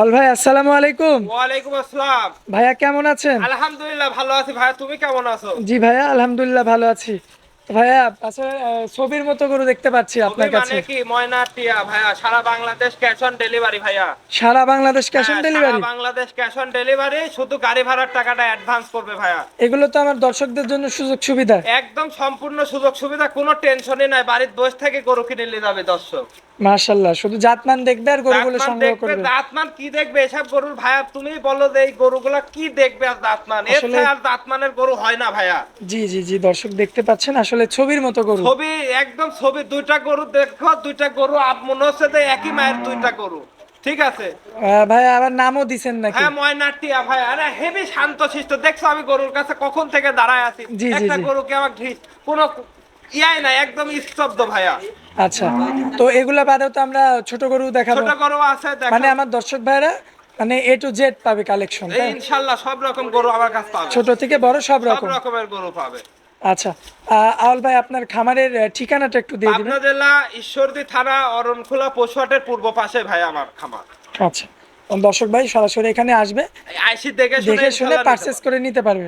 আল ভাই আসসালামু আলাইকুম। ওয়ালাইকুম আসসালাম। ভাইয়া কেমন আছেন? আলহামদুলিল্লাহ ভালো আছি ভাইয়া। তুমি কেমন আছো? জি ভাইয়া আলহামদুলিল্লাহ ভালো আছি। ভাইয়া আসলে ছবির মতো করে দেখতে পাচ্ছি আপনার কাছে। মানে কি ময়না টিয়া ভাইয়া সারা বাংলাদেশ ক্যাশ অন ডেলিভারি ভাইয়া। সারা বাংলাদেশ ক্যাশ অন হ্যাঁ, ডেলিভারি? সারা বাংলাদেশ ক্যাশ অন ডেলিভারি শুধু গাড়ি ভাড়ার টাকাটা অ্যাডভান্স করবে ভাইয়া। এগুলো তো আমার দর্শকদের জন্য সুযোগ সুবিধা। একদম সম্পূর্ণ সুযোগ সুবিধা কোনো টেনশনই নাই বাড়ির বসে থেকে গরু কিনে নিয়ে যাবে দর্শক। মাশাল্লাহ শুধু জাতমান দেখবে আর গরুগুলো সংগ্রহ করবে। দাঁতমান কি দেখবে? এসব গরুর ভাইয়া তুমি বলো যে এই গরুগুলা কি দেখবে আর দাঁতমান এর আর দাঁতমানের গরু হয় না ভাইয়া। জি জি জি দর্শক দেখতে পাচ্ছেন আসলে ছবির মতো গরু। ছবি একদম ছবি দুইটা গরু দেখো দুইটা গরু আপ মনে হচ্ছে যে একই মায়ের দুইটা গরু। ঠিক আছে? ভাইয়া আবার নামও দিছেন নাকি? হ্যাঁ ময়নাটিয়া ভাই আরে হেভি শান্ত শিষ্ট। দেখছ আমি গরুর কাছে কখন থেকে দাঁড়ায় আছি? একটা জি। গরুকে আমার ঢি- কোনো ইয়াই নাই একদম স্তব্ধ ভাইয়া। আচ্ছা তো এগুলা বাদেও তো আমরা ছোট গরু দেখাবো। ছোট গরু আছে দেখো মানে আমার দর্শক ভাইরা মানে এ টু জেড পাবে কালেকশন এই ইনশাল্লাহ সব রকম গরু আমার কাছে পাবে। ছোট থেকে বড় সব রকম সব রকম। রকমের গরু পাবে। আচ্ছা আউল ভাই আপনার খামারের ঠিকানাটা একটু দিয়ে দিবেন। জেলা ঈশ্বরদী থানা অরণখোলা পশুহাটের পূর্ব পাশে ভাই আমার খামার। আচ্ছা দর্শক ভাই সরাসরি এখানে আসবে। আইসি দেখে শুনে দেখে শুনে ইনশাল্লাহ পারচেস করে নিতে পারবে।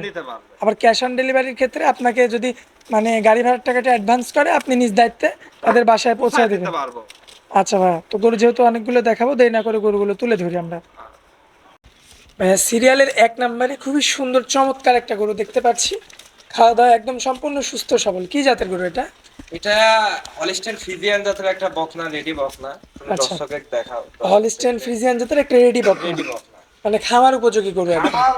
আবার ক্যাশ অন ডেলিভারির ক্ষেত্রে আপনাকে যদি মানে গাড়ি ভাড়ার টাকাটা অ্যাডভান্স করে আপনি নিজ দায়িত্বে তাদের বাসায় পৌঁছে দিতে পারব। আচ্ছা ভাই তো গরু যেহেতু অনেকগুলো দেখাবো দেরি না করে গরুগুলো তুলে ধরি আমরা। সিরিয়ালের এক নম্বরে খুবই সুন্দর চমৎকার একটা গরু দেখতে পাচ্ছি। খাওয়া দাওয়া একদম সম্পূর্ণ সুস্থ সবল। কি জাতের গরু এটা? এটা হলিস্টেন ফিজিয়ান জাতের একটা বকনা রেডি বকনা। আচ্ছা। দর্শকের দেখাও। হলিস্টেন ফ্রিজিয়ান জাতের একটা রেডি বকনা। মানে উপযোগী গরু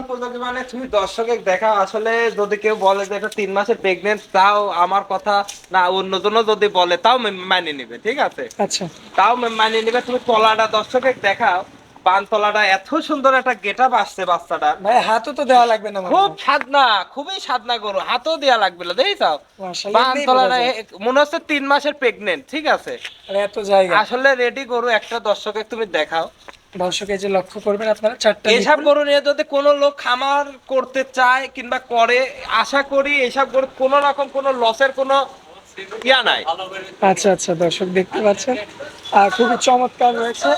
উপযোগী মানে তুমি দর্শকের দেখাও। আসলে যদি কেউ বলে যে এটা তিন মাসের প্রেগনেন্ট তাও আমার কথা না অন্যজনও যদি বলে তাও মানিয়ে নিবে ঠিক আছে? আচ্ছা। তাও মানিয়ে নিবে। তুমি তলাটা দর্শকের দেখাও। পান তলাটা এত সুন্দর একটা গেট আপ আসছে বাচ্চাটা ভাই হাতও তো দেওয়া লাগবে না খুব। সাদনা খুবই সাদনা গরু হাতও দেওয়া লাগবে না দেখেছ? মাশাআল্লাহ, পান এমনিই বোঝা তলাটা যায়। এ- মনে হচ্ছে তিন মাসের প্রেগনেন্ট ঠিক আছে? এত জায়গা। আসলে রেডি গরু একটা দর্শকে তুমি দেখাও। দর্শক এই যে লক্ষ্য করবেন আপনারা চারটা এসব গরু নিয়ে যদি কোনো লোক খামার করতে চায় কিংবা করে আশা করি এসব গরু কোনো রকম কোনো লসের কোনো ইয়া নাই। আচ্ছা আচ্ছা দর্শক দেখতে পাচ্ছেন। আর খুবই চমৎকার রয়েছে।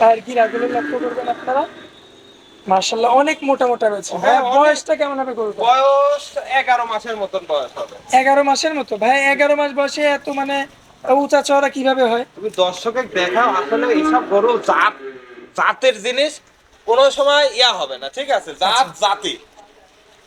পায়ের গিরাগুলো লক্ষ্য করবেন আপনারা? মার্শাল্লাহ অনেক মোটা মোটা রয়েছে। হ্যাঁ, বয়সটা কেমন হবে বয়স এগারো মাসের মতন বয়স হবে। এগারো মাসের মতো? ভাই এগারো মাস বয়সে এত মানে উঁচা চওড়া কীভাবে হয়? তুমি দর্শকের দেখাও আসলে এইসব গরু জাত জাতের জিনিস কোনো সময় ইয়া হবে না ঠিক আছে? জাত জাতি।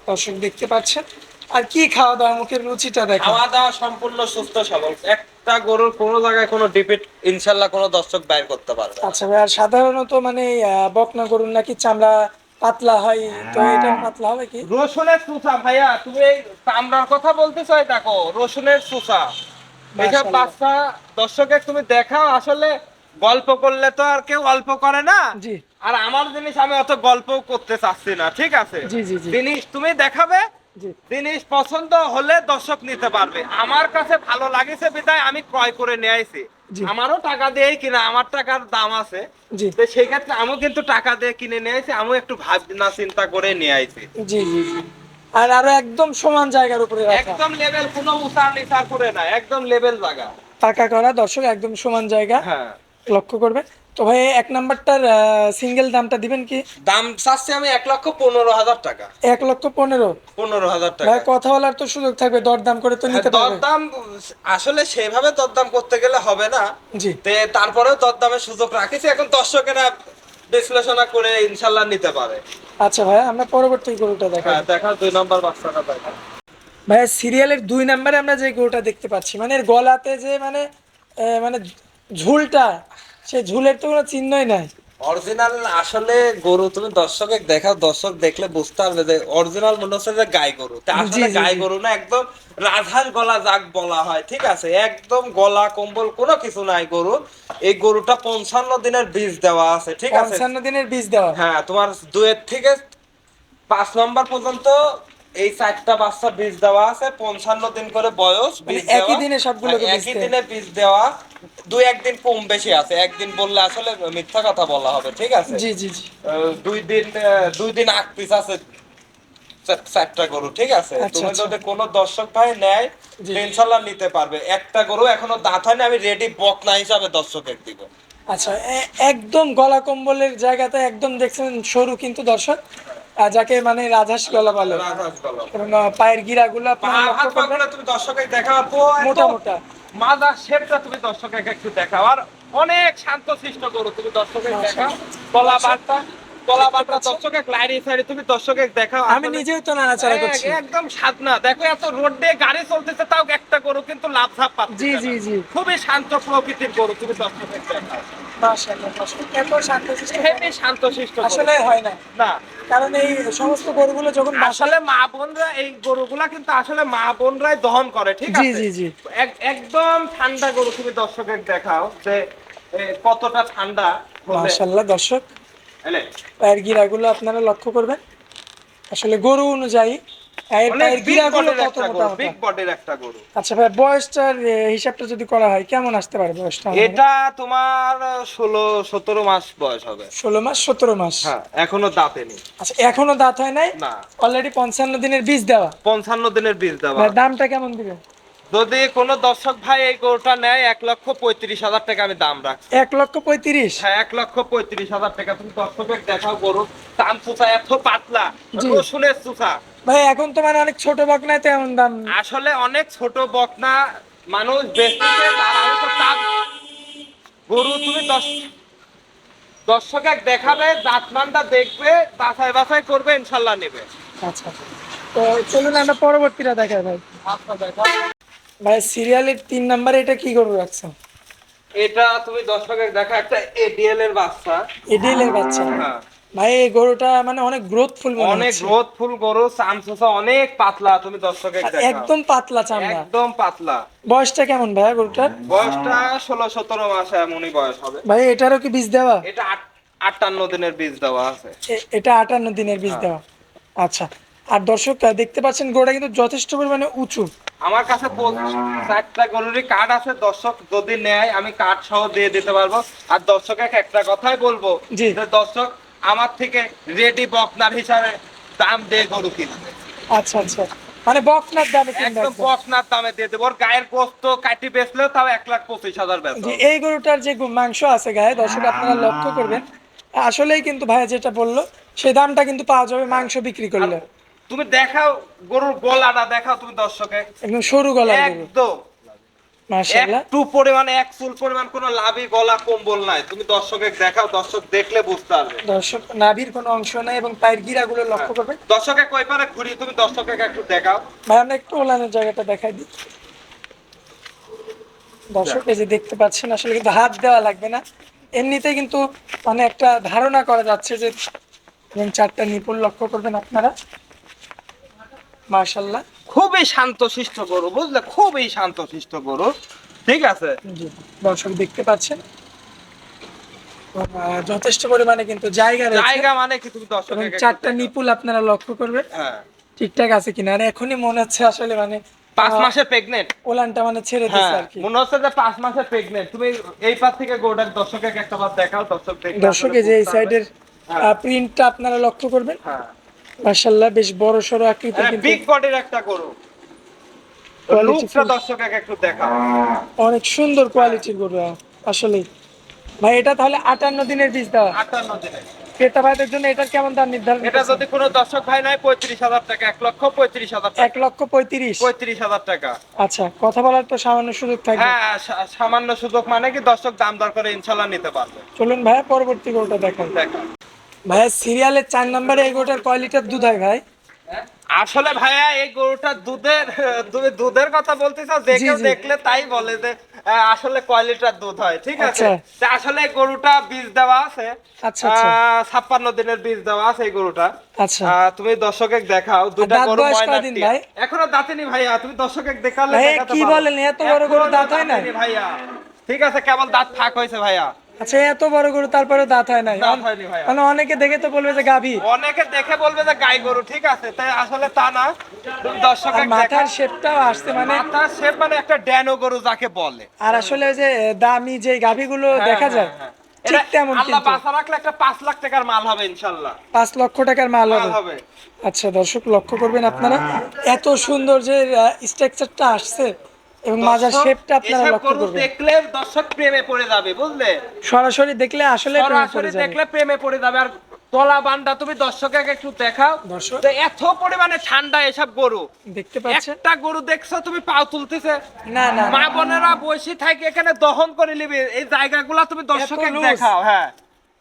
দর্শক দেখতে পাচ্ছেন। আর কি খাওয়া দাওয়া মুখের রুচিটা দেখেন। খাওয়া দাওয়া সম্পূর্ণ সুস্থ সবল। একটা গরুর কোনো জায়গায় কোনো ডিপিট ইনশাল্লাহ কোনো দর্শক বাইর করতে পারবে আচ্ছা ভাই আর সাধারণত মানে বকনা গরুর নাকি চামড়া পাতলা হয়? তো এটা পাতলা হবে কি? রসুনের চুষা ভাইয়া তুমি এই চামড়ার কথা বলতে চাই দেখো রসুনের চুষা। এসব। বাচ্চা দর্শকের তুমি দেখাও আসলে গল্প করলে তো আর কেউ অল্প করে না। জি। আর আমার জিনিস আমি অত গল্প করতে চাচ্ছি না ঠিক আছে? জি, জি, জি। জিনিস তুমি দেখাবে জিনিস পছন্দ হলে দর্শক নিতে পারবে। আমার কাছে ভালো লাগেছে বিদায় আমি ক্রয় করে নিয়ে আইছি। আমারও টাকা দিয়েই কিনা আমার টাকার দাম আছে। তো সেই ক্ষেত্রে আমিও কিন্তু টাকা দিয়ে কিনে নিয়ে আইছি আমিও একটু ভাবনা চিন্তা করে নিয়ে আইছি। জি জি আর আরও একদম সমান জায়গার উপরে একদম লেভেল কোনো উঁচা নিচা করে না একদম লেভেল জায়গা। পাকা করা দর্শক একদম সমান জায়গা। হ্যাঁ। লক্ষ্য করবে। তো ভাই এক নাম্বারটার সিঙ্গেল দামটা দিবেন কি? দাম চাচ্ছি আমি এক লক্ষ পনেরো হাজার টাকা। এক লক্ষ পনেরো? পনেরো হাজার টাকা। ভাই কথা বলার তো সুযোগ থাকবে দরদাম করে তো নিতে পারবে। দরদাম আসলে সেভাবে দরদাম করতে গেলে হবে না। জি। তে তারপরেও দরদামের সুযোগ রাখিছি এখন দর্শকেরা বিশ্লেষণা করে ইনশাল্লাহ নিতে পারে। আচ্ছা ভাই আমরা পরবর্তী গরুটা দেখাবো হ্যাঁ দেখাও দুই নম্বর বাচ্চাটা দেখা ভাই সিরিয়ালের দুই নাম্বারে আমরা যে গরুটা দেখতে পাচ্ছি মানে এর গলাতে যে মানে মানে ঝুলটা সেই ঝুলের তো কোনো চিহ্নই নাই। অরিজিনাল আসলে গরু তুমি দর্শকে দেখাও দর্শক দেখলে বুঝতে পারবে যে অরিজিনাল মনে হচ্ছে যে গাই গরু। তা আসলে গাই গরু না একদম রাধার গলা যাক বলা হয় ঠিক আছে? একদম গলা কম্বল কোনো কিছু নাই গরু। এই গরুটা পঞ্চান্ন দিনের বীজ দেওয়া আছে ঠিক আছে? পঞ্চান্ন দিনের বীজ দেওয়া। হ্যাঁ তোমার দুয়ের থেকে পাঁচ নম্বর পর্যন্ত এই চারটা বাচ্চা বীজ দেওয়া আছে পঞ্চান্ন দিন করে বয়স মানে একই দিনে সবগুলোকে হ্যাঁ, একই দিনে বীজ দেওয়া। দুই একদিন কম বেশি আছে একদিন বললে আসলে মিথ্যা কথা বলা হবে ঠিক আছে? জি জি জি। দুই দিন দুই দিন আগ পিস আছে চারটা গরু ঠিক আছে? আচ্ছা, তুমি আচ্ছা। যদি কোনো দর্শক ভাই নেয় ইনশাল্লাহ নিতে পারবে। একটা গরু এখনও দাঁত হয়নি আমি রেডি বকনা হিসাবে দর্শকের দিব। আচ্ছা একদম গলা কম্বলের জায়গাতে একদম দেখছেন সরু কিন্তু দর্শক। যাকে মানে রাজহাঁস গলা বলে। গলা। পায়ের করবেন। পাগুলো তুমি দর্শকের দেখাও। মোটা মোটা। শেপটা তুমি দর্শকের একটু দেখাও। আর অনেক শান্ত শিষ্ট করো তুমি দর্শকের দেখাও। গলা বার্তা গলা তুমি দর্শকের দেখাও। আমি নিজেও তো নাড়াচাড়া করছি। একদম সাধনা। দেখো এত রোড দিয়ে গাড়ি চলতেছে তাও একটা করো কিন্তু লাভ ঝাপ পাচ্ছে জি জি জি। খুবই শান্ত প্রকৃতির গরু তুমি দর্শকের দেখাও। মাশাআল্লাহ মাশাআল্লাহ। এত শান্তশিষ্ট হেবি শান্ত শিষ্ট গরু। আসলে হয় না। না। কারণ এই সমস্ত গরুগুলো যখন আসলে মা বোনরা এই গরুগুলা কিন্তু আসলে মা বোনরাই দহন করে ঠিক আছে? জি জি। এক- একদম ঠান্ডা গরু তুমি দর্শকের দেখাও যে কতটা ঠান্ডা মাশাআল্লাহ দর্শক। পায়ের গিরাগুলো আপনারা লক্ষ্য করবেন। আসলে গরু অনুযায়ী একটা গরু, গরু। আচ্ছা ভাই বয়সটার হিসাবটা যদি করা হয় কেমন আসতে পারে বয়সটা এটা তোমার ষোলো সতেরো মাস বয়স হবে। ষোলো মাস সতেরো মাস? হ্যাঁ এখনও দাঁতেনি আচ্ছা এখনও দাঁত হয় নাই? না। অলরেডি পঞ্চান্ন দিনের বীজ দেওয়া। পঞ্চান্ন দিনের বীজ দেওয়া। দামটা কেমন দিবেন? যদি কোনো দর্শক ভাই এই গরুটা নেয় এক লক্ষ পঁয়ত্রিশ হাজার টাকা আমি দাম রাখছি। এক লক্ষ পঁয়ত্রিশ? হ্যাঁ এক লক্ষ পঁয়ত্রিশ হাজার টাকা। তুমি দর্শকের দেখাও গরু দাম চুষা এত পাতলা। রসুনের চুষা। ভাই এখন তো মানে অনেক ছোট বকনায় তেমন দাম। আসলে অনেক ছোট বকনা মানুষ বেচতেছে তার আগে তো তার গরু তুমি দশ দর্শক এক দেখাবে দাঁতমানটা দেখবে বাছাই বাছাই করবে ইনশাল্লাহ নেবে। আচ্ছা। তো চলুন আমরা পরবর্তীটা দেখাই ভাই। আচ্ছা ভাই সিরিয়ালের তিন নাম্বারে এটা কি গরু রাখছেন? এটা তুমি দর্শকের দেখা একটা এডিএল এর বাচ্চা। এডিএল এর বাচ্চা। হ্যাঁ। ভাই এই গরুটা মানে অনেক গ্রোথফুল মনে অনেক গ্রোথফুল গরু চামচুসা অনেক পাতলা তুমি দেখা একদম পাতলা চামড়া। একদম পাতলা। বয়সটা কেমন ভাইয়া গরুটার? বয়সটা ষোলো সতেরো মাস এমনই বয়স হবে। ভাই এটারও কি বীজ দেওয়া? এটা আটান্ন দিনের বীজ দেওয়া আছে। এটা আটান্ন দিনের বীজ দেওয়া। আচ্ছা আর দর্শক দেখতে পাচ্ছেন গরুটা কিন্তু যথেষ্ট পরিমাণে উঁচু। আমার কাছে চারটা গরুরই কার্ড আছে। দর্শক যদি নেয় আমি কার্ড সহ দিয়ে দিতে পারব। আর দর্শকে একটা কথাই বলব। যে দর্শক আমার থেকে রেডি বকনার হিসাবে দাম দিয়ে গরু কিনবে। আচ্ছা আচ্ছা। মানে বকনার দামে কিনবে একদম। বকনার দামে দিয়ে দেবো। ওর গায়ের গোস্ত কাটি বেচলেও তাও এক লাখ পঁচিশ হাজার এই গরুটার যে মাংস আছে গায়ে দর্শক আপনারা লক্ষ্য করবেন। আসলেই কিন্তু ভাইয়া যেটা বলল সেই দামটা কিন্তু পাওয়া যাবে মাংস বিক্রি করলে। তুমি দেখাও গরুর গলাটা দেখাও তুমি দর্শকে। একদম সরু গলা একদম। একটু পরিমাণে এক চুল পরিমাণ কোনো লাভই গলা কম্বল নাই। তুমি দর্শকে দেখাও দর্শক দেখলে বুঝতে পারবে। দর্শক নাভির কোনো অংশ নাই এবং পায়ের গিরাগুলো লক্ষ্য করবেন। দর্শকে কই পারে ঘুরি তুমি দর্শকে একটু দেখাও। ভাই আমরা একটু ওলানের জায়গাটা দেখাই দিই। দর্শক এই যে দেখতে পাচ্ছেন আসলে কিন্তু হাত দেওয়া লাগবে না। এমনিতেই কিন্তু মানে একটা ধারণা করা যাচ্ছে যে এবং চারটা নিপুণ লক্ষ্য করবেন আপনারা। মার্শাল্লাহ খুবই শান্তশিষ্ট গরু বুঝলে? খুবই শান্তশিষ্ট গরু। ঠিক আছে? দর্শক দেখতে পাচ্ছেন? যথেষ্ট পরিমাণে কিন্তু জায়গা জায়গা মানে কি? তুমি দর্শকে চারটা নিপুল আপনারা লক্ষ্য করবেন। হ্যাঁ। ঠিকঠাক আছে কিনা? আর এখনই মনে হচ্ছে আসলে মানে পাঁচ মাসের প্রেগনেন্ট ওলানটা মানে ছেড়ে দিচ্ছে হ্যাঁ। আর কি মনে হচ্ছে যে পাঁচ মাসের প্রেগনেন্ট তুমি এই পাশ থেকে গরুটার দর্শকে একটা বার দেখাও দর্শক দর্শক যে এই সাইডের হ্যাঁ। প্রিন্টটা আপনারা লক্ষ্য করবেন। হ্যাঁ। মার্শাল্লাহ বেশ বড় সড়ো আকৃতির কিন্তু। বিগ বডির একটা গরু। লুকটা। দর্শকে একটু দেখাও। অনেক সুন্দর কোয়ালিটির গরু আসলে ভাই এটা তাহলে আটান্ন দিনের বীজ দেওয়া। আটান্ন দিনে ক্রেতা ভাইদের জন্য এটার কেমন দাম নির্ধারণ এটা যদি কোনো দর্শক ভাই নাই পঁয়ত্রিশ হাজার টাকা এক লক্ষ পঁয়ত্রিশ হাজার টাকা। এক লক্ষ পঁয়ত্রিশ। পঁয়ত্রিশ হাজার টাকা। আচ্ছা কথা বলার তো সামান্য সুযোগ থাকবে। হ্যাঁ সা- সামান্য সুযোগ মানে কি দর্শক দাম দর করে ইনশাল্লাহ নিতে পারবে। চলুন ভাইয়া পরবর্তী গরুটা দেখাই। দেখো ভাইয়া সিরিয়ালের চার নম্বরে এই গরুটার কয় লিটার দুধ হয় ভাই আসলে ভাইয়া এই গরুটা দুধের তুমি দুধের কথা বলতেছো যে কেউ দেখলে তাই বলে যে আসলে কয় লিটার দুধ হয় ঠিক আছে আচ্ছা। আসলে গরুটা বীজ দেওয়া আছে আচ্ছা, আচ্ছা। ছাপ্পান্ন দিনের বীজ দেওয়া আছে এই গরুটা আচ্ছা তুমি দর্শকে দেখাও দুটা গরু। ভাই? এখনও দাঁতেনি ভাইয়া তুমি দর্শক দর্শকে দেখালে কি। বলেন? এত বড় গরু দাঁত হয়? দাঁতেনি ভাইয়া ঠিক আছে কেবল দাঁত ফাঁক হয়েছে ভাইয়া আচ্ছা এত বড় গরু তারপরে দাঁত হয় নাই। মানে অনেকে দেখে তো বলবে যে গাভী। অনেকে দেখে বলবে যে গাই গরু ঠিক আছে। তাই আসলে তা না। তুমি মাথার শেপটাও আসছে মানে মাথার শেপ মানে একটা ড্যানো গরু যাকে বলে। আর আসলে যে দামি যে গাভীগুলো দেখা যায় হ্যাঁ, হ্যাঁ। ঠিক তেমন কিন্তু। রাখলে একটা পাঁচ লাখ টাকার মাল হবে লক্ষ টাকার মাল হবে। আচ্ছা দর্শক লক্ষ্য করবেন আপনারা। এত সুন্দর যে স্ট্রাকচারটা আসছে এবং মাজার শেপটা আপনারা লক্ষ্য করবেন। দেখলে দর্শক প্রেমে পড়ে যাবে বুঝলে? সরাসরি দেখলে আসলে সরাসরি দেখলে প্রেমে পড়ে যাবে। আর তলা বান্ডা তুমি দর্শকে একটু দেখাও। দর্শক। এত পরিমাণে ঠান্ডা এসব গরু। দেখতে পাচ্ছেন? একটা গরু দেখছ তুমি পাও তুলতেছে? না না মা বোনেরা বসে থাকে এখানে দহন করে নিবে। এই জায়গাগুলো তুমি দর্শকে loose। দেখাও হ্যাঁ।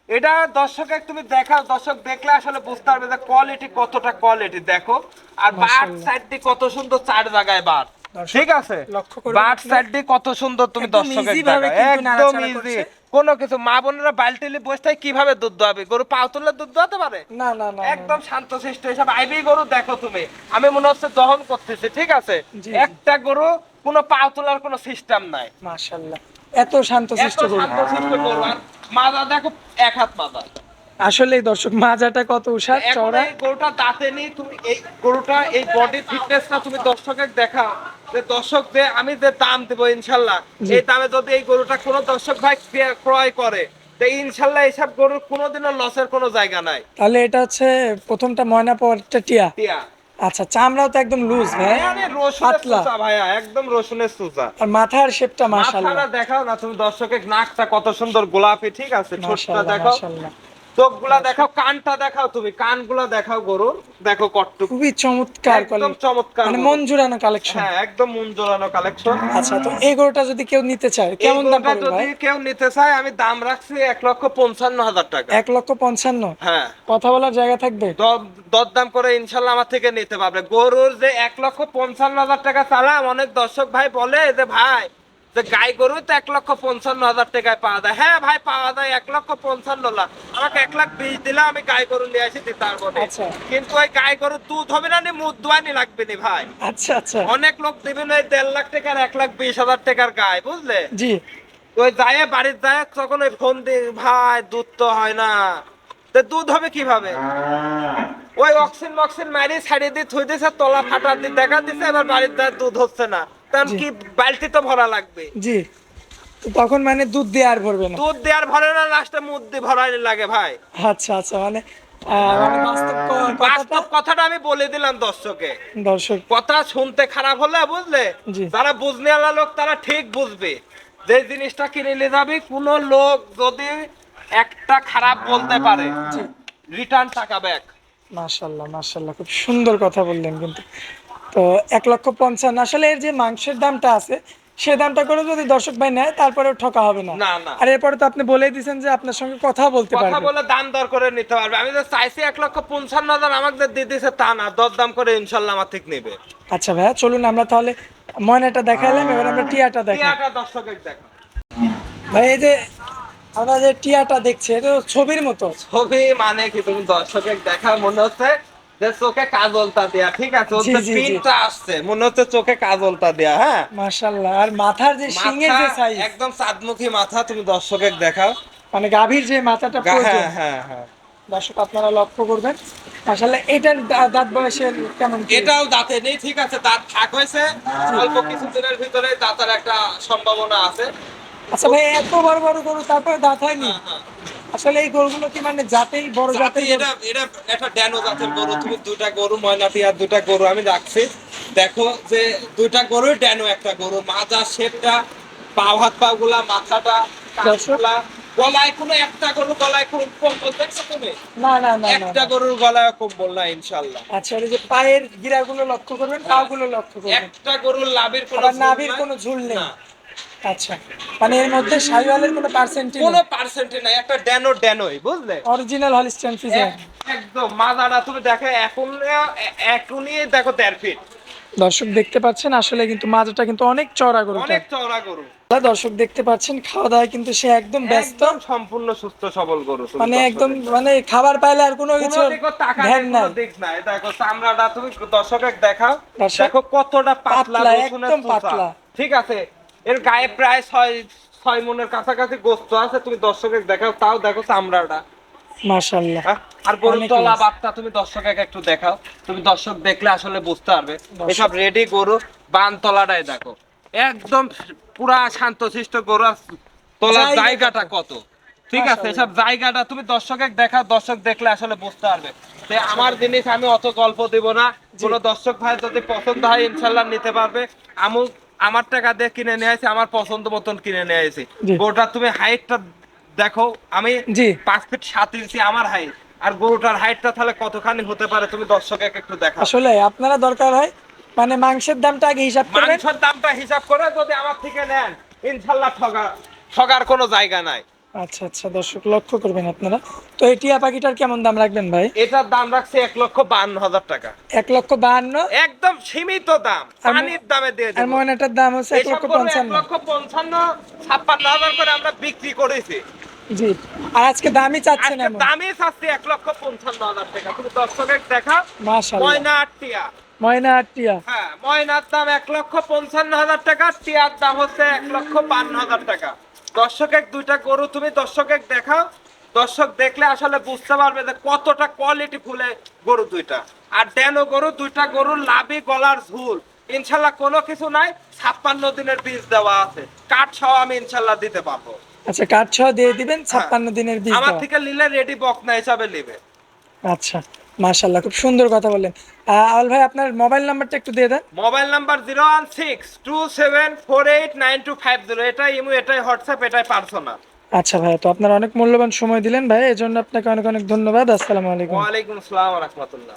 এটা দর্শকে তুমি দেখাও। দর্শক দেখলে আসলে বুঝতে পারবে যে কোয়ালিটি কতটা কোয়ালিটি দেখো। আর বাট মাশাআল্লাহ। সাইডটি কত সুন্দর চার জায়গায় দর্শক, ঠিক আছে? বাট সাইডটি কত সুন্দর তুমি একদম দর্শকে easy ভাবে একদম ইজি। কোনো কিছু মা বোনেরা বালতিলে বসে থাকে কীভাবে দুধ দোয়াবে? গরু পাও তুললে দুধ দোয়াতে পারে? না না না একদম শান্ত শিষ্ট এসব আইবি গরু দেখো তুমি। আমি মনে হচ্ছে দহন করতেছি ঠিক আছে। একটা গরু কোনো পাও তোলার কোনো সিস্টেম নাই। মাশাআল্লাহ। এত শান্ত শিষ্ট গরু। শান্ত শিষ্ট গরু আর মাজা দেখো এক হাত মাজা। আসলেই দর্শক মাজাটা কত উষার এই গরুটা দাঁতে নেই তুমি এই গরুটা এই বডি ফিটনেসটা তুমি দর্শকের দেখাও যে দর্শক যে আমি যে দাম দেবো ইনশাল্লাহ। এই দামে যদি এই গরুটা কোনো দর্শক ভাই ক্রয়- করে তো ইনশাল্লাহ এইসব গরুর কোনোদিনও লসের কোনো জায়গা নাই। তাহলে এটা হচ্ছে প্রথমটা ময়না পরটা টিয়া? টিয়া। আচ্ছা চামড়াও তো একদম লুজ ভাই। মানে পাতলা। ভাইয়া একদম রসুনের সুসা আর মাথার শেপটা মাশাআল্লাহ। মাথাটা দেখাও না তুমি দর্শকের নাকটা কত সুন্দর গোলাপি ঠিক আছে? ঠোঁটটা মাশাআল্লাহ দেখাও মাশাআল্লাহ। চোখগুলা দেখাও কানটা দেখাও তুমি। কানগুলা দেখাও গরুর দেখো খুবই চমৎকার একদম চমৎকার মানে মন জুড়ানো কালেকশন হ্যাঁ একদম মন জোড়ানো কালেকশন আচ্ছা তো এই গরুটা যদি কেউ নিতে চায় কেমন দাম পড়বে যদি কেউ নিতে চায় আমি দাম রাখছি এক লক্ষ পঞ্চান্ন হাজার টাকা। এক লক্ষ পঞ্চান্ন? হ্যাঁ। কথা বলার জায়গা থাকবে? দ- দরদাম করে ইনশাল্লাহ আমার থেকে নিতে পারবে। গরুর যে এক লক্ষ পঞ্চান্ন হাজার টাকা চালাম অনেক দর্শক ভাই বলে যে ভাই যে গাই গরু তো এক লক্ষ পঞ্চান্ন হাজার টাকায় পাওয়া যায়। হ্যাঁ ভাই পাওয়া যায় এক লক্ষ পঞ্চান্ন লাখ। আমাকে এক লাখ বিশ দিলে আমি গাই গরু নিয়ে আসি আচ্ছা। কিন্তু ওই গাই গরু দুধ হবে না নি মুখ দোয়ানি লাগবে নি ভাই। আচ্ছা আচ্ছা। অনেক লোক দিবেন ওই দেড় লাখ টাকার এক লাখ বিশ হাজার টাকার গায়ে বুঝলে? জি। ওই যায় বাড়ির যায় তখন ওই ফোন দি ভাই দুধ তো হয় না। তো দুধ হবে কীভাবে? ওই অক্সিন মক্সিন মারি ছাড়িয়ে দিয়ে থুই দিয়েছে তলা ফাটা দিয়ে দেখা দিছে এবার বাড়ির যায় দুধ হচ্ছে না। তখন কি বালতি তো ভরা লাগবে? জি। তখন মানে দুধ দিয়ে আর ভরবে না। দুধ দেওয়ার ভরে না লাস্টে মুখ দিয়ে ভরাই লাগে ভাই। আচ্ছা আচ্ছা মানে মানে বাস্তব কথাটা আমি বলে দিলাম দর্শকে। দর্শক কথা শুনতে খারাপ হলে বুঝলে যারা বুঝনে আলা লোক তারা ঠিক বুঝবে। যে জিনিসটা কিনে নিয়ে যাবে কোন লোক যদি একটা খারাপ বলতে পারে রিটার্ন টাকা ব্যাক মাশাল্লাহ মাশাল্লাহ খুব সুন্দর কথা বললেন কিন্তু। তো এক লক্ষ পঞ্চান্ন। আসলে এর যে মাংসের দামটা আছে সে দামটা করে যদি দর্শক ভাই নেয় তারপরেও ঠকা হবে না। আর এরপরে তো আপনি বলেই দিয়েছেন যে আপনার সঙ্গে কথা বলতে কথা পারবে। বলে দাম দর করে নিতে পারবে। আমি চাইছি এক লক্ষ পঞ্চান্ন হাজার আমাকে দিয়ে দিছে তা না দর দাম করে ইনশাল্লাহ আমার ঠিক নেবে। আচ্ছা ভাইয়া চলুন আমরা তাহলে ময়নাটা দেখালাম এবার আমরা টিয়াটা দেখাই। টিয়াটা দর্শকের দেখো। ভাই এই যে আমরা যে টিয়াটা দেখছি এটা তো ছবির মতো। ছবি মানে কি? তুমি দর্শকের দেখা মনে হচ্ছে? চোখে কাজলটা দেয়া ঠিক আছে? ওর। প্রিন্টটা আসছে মনে হচ্ছে চোখে কাজলটা দেয়া হ্যাঁ? মাশাল্লাহ আর মাথার যে শিঙের যে সাইজ একদম চাঁদমুখী মাথা তুমি দর্শকের দেখাও। মানে গাভীর যে মাথাটা গা- প্রয়োজন। হ্যাঁ হ্যাঁ। হ্যাঁ দর্শক আপনারা লক্ষ্য করবেন। আসলে এটার দাঁত বয়সের কেমন? এটাও দাঁতে নেই ঠিক আছে দাঁত ফাঁক হয়েছে। অল্প কিছুদিনের ভিতরে দাঁতের একটা সম্ভাবনা আছে। আচ্ছা ভাই এত বড় বড় গরু তারপরে দাঁত হয়নি? হ্যাঁ, হ্যাঁ। আসলে এই গরুগুলো কি মানে জাতেই বড় এটা এটা একটা ড্যানো জাতের গরু। তুমি দুটা গরু আর দুটা গরু আমি রাখছি। দেখো যে দুইটা গরু ড্যানো একটা গরু। মাজা শেপটা পাও হাত পা গুলা মাথাটা কানগুলা গলায় কোনো একটা গরু গলায় কোনো কম্বল দেখছ তুমি? না না না একটা গরুর গলায় কম্বল না ইনশাল্লাহ আচ্ছা এই যে পায়ের গিরাগুলো লক্ষ্য করবেন পাগুলো লক্ষ্য করবেন। একটা গরুর লাভের কোনো নাভির কোনো ঝুল নেই। আচ্ছা। মানে এর মধ্যে শাহিওয়ালের কোনো পার্সেন্টই কোনো নেই? পার্সেন্টে নাই একটা ড্যানো ড্যানোই বুঝলে? অরিজিনাল হলিস্টাইন ফ্রিজিয়ান এক- একদম মাজাটা তুমি দেখো এখন এখনই দেখো দেড় ফিট দর্শক দেখতে পাচ্ছেন আসলে কিন্তু মাজাটা কিন্তু অনেক চড়া গরুটা। অনেক চওড়া গরু। দর্শক দেখতে পাচ্ছেন খাওয়া দাওয়া কিন্তু সে একদম ব্যস্ত। সম্পূর্ণ সুস্থ সবল গরু মানে একদম মানে খাবার পাইলে আর কোনো কিছু ধ্যান নেই। দেখো চামড়াটা তুমি দর্শকের দেখাও। দেখো কতটা পাতলা পাতলা, একদম পাতলা। ঠিক আছে এর গায়ে প্রায় ছয় ছয় মনের কাছাকাছি গোস্ত আছে তুমি দর্শকের দেখাও তাও দেখো চামড়াটা। মাশাআল্লাহ? আর গরুর তলা। বাটটা তুমি দর্শকে একটু দেখাও। তুমি দর্শক দেখলে আসলে বুঝতে পারবে। এসব রেডি গরু বান তলাটাই দেখো। একদম পুরা শান্তশিষ্ট গরু আর তলার জায়গাটা কত? ঠিক আছে এসব জায়গাটা তুমি দর্শকে দেখাও দর্শক দেখলে আসলে বুঝতে পারবে। আমার জিনিস আমি অত গল্প দেব না। কোনো দর্শক ভাই যদি পছন্দ হয় ইনশাল্লাহ নিতে পারবে। আমু আমার টাকা দিয়ে কিনে নিয়ে আসি আমার পছন্দ মতন কিনে নিয়ে আসি। গরুটা তুমি হাইটটা দেখো আমি জি। পাঁচ ফিট সাত ইঞ্চি আমার হাইট। আর গরুটার হাইটটা তাহলে কতখানি হতে পারে তুমি দর্শকে একটু দেখো আসলে আপনারা দরকার হয় মানে মাংসের দামটা আগে হিসাব করেন মাংসের দামটা হিসাব করে যদি আমার থেকে নেন ইনশাআল্লাহ ঠগা ঠগার কোনো জায়গা নাই। আচ্ছা আচ্ছা দর্শক লক্ষ্য করবেন আপনারা। তো এই টিয়া পাখিটার কেমন দাম রাখবেন ভাই? এটার দাম রাখছে এক লক্ষ বান্ন হাজার টাকা। এক লক্ষ বাহান্ন একদম সীমিত দাম পানির দামে দিয়ে আর ময়নাটার দাম হচ্ছে এক লক্ষ গরু এক লক্ষ পঞ্চান্ন ছাপ্পান্ন হাজার করে আমরা বিক্রি করেছি। জি। আর আজকে দামই চাচ্ছেন এমন। দামই চাচ্ছি এক লক্ষ পঞ্চান্ন হাজার টাকা। তুমি দর্শকের দেখা মাশাআল্লাহ। ময়না টিয়া। ময়না আর টিয়া। হ্যাঁ ময়নার দাম এক লক্ষ পঞ্চান্ন হাজার টাকা টিয়ার দাম হচ্ছে এক লক্ষ বান্ন হাজার টাকা। দর্শকের দুইটা গরু তুমি দর্শক এক দেখাও। দর্শক দেখলে আসলে বুঝতে পারবে যে কতটা কোয়ালিটি ফুলে গরু দুইটা। আর ড্যানো গরু দুইটা গরুর লাভি গলার ঝুল। ইনশাল্লাহ কোনো কিছু নাই ছাপ্পান্ন দিনের বীজ দেওয়া আছে। কাঠ সহ আমি ইনশাল্লাহ দিতে পারব। আচ্ছা কাঠ ছ দিয়ে দিবেন ছাপ্পান্ন দিনের বীজ আমার থেকে নিলে রেডি বকনা হিসাবে নেবে। আচ্ছা। মাশাল্লাহ খুব সুন্দর কথা বললেন। আল ভাই আপনার মোবাইল নাম্বারটা একটু দিয়ে দেন। Mobile number zero one six two seven four eight nine two five zero. এটাই ইমু এটাই হোয়াটসঅ্যাপ এটাই পার্সোনাল। আচ্ছা ভাই তো আপনার অনেক মূল্যবান সময় দিলেন ভাই এই জন্য আপনাকে অনেক অনেক ধন্যবাদ। আসসালামু আলাইকুম। ওয়ালাইকুম আসসালাম রহমতুল্লাহ।